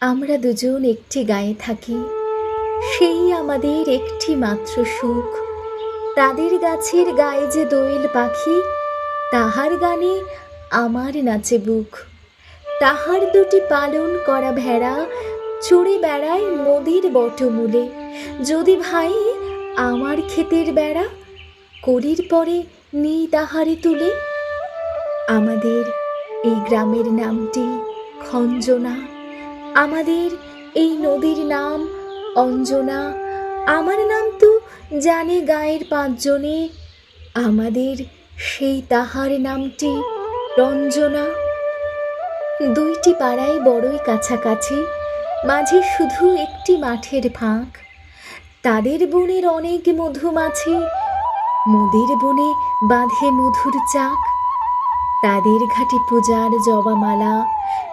আমরা দুজন একটি গায়ে থাকি। সেই আমাদের একটি মাত্র সুখ। তাদের গাছের গায়ে যে দোয়েল পাখি, তাহার গানে আমার নাচে বুক। তাহার দুটি পালন করা ভেড়া চড়ে বেড়ায় নদীর বটমূলে। যদি ভাই আমার ক্ষেতের বেড়া, করির পরে নিই তাহারে তুলে। আমাদের এই গ্রামের নামটি খঞ্জনা। আমাদের এই নদীর নাম অঞ্জনা। আমার নাম তো জানে গায়ের পাঁচজনে। আমাদের সেই তাহার নামটি রঞ্জনা। দুইটি পাড়ায় বড়ই কাছাকাছি, মাঝে শুধু একটি মাঠের ফাঁক। তাদের বনের অনেক মধুমাছি মোদের বনে বাঁধে মধুর চাক। তাদের ঘাটে পূজার জবামালা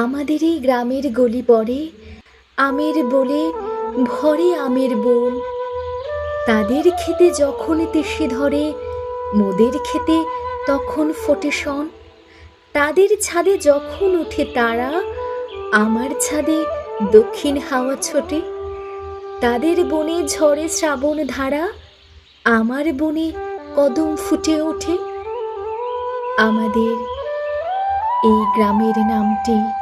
আমাদের এই গ্রামের গলি পড়ে, আমের বলে ভরে আমের বোল তাদের খেতে যখন তেসে ধরে, মোদের খেতে তখন ফোটে শন। তাদের ছাদে যখন ওঠে তারা, আমার ছাদে দক্ষিণ হাওয়া ছোটে। তাদের বনে ঝরে শ্রাবণ ধারা, আমার বনে কদম ফুটে ওঠে। আমাদের এই গ্রামের নামটি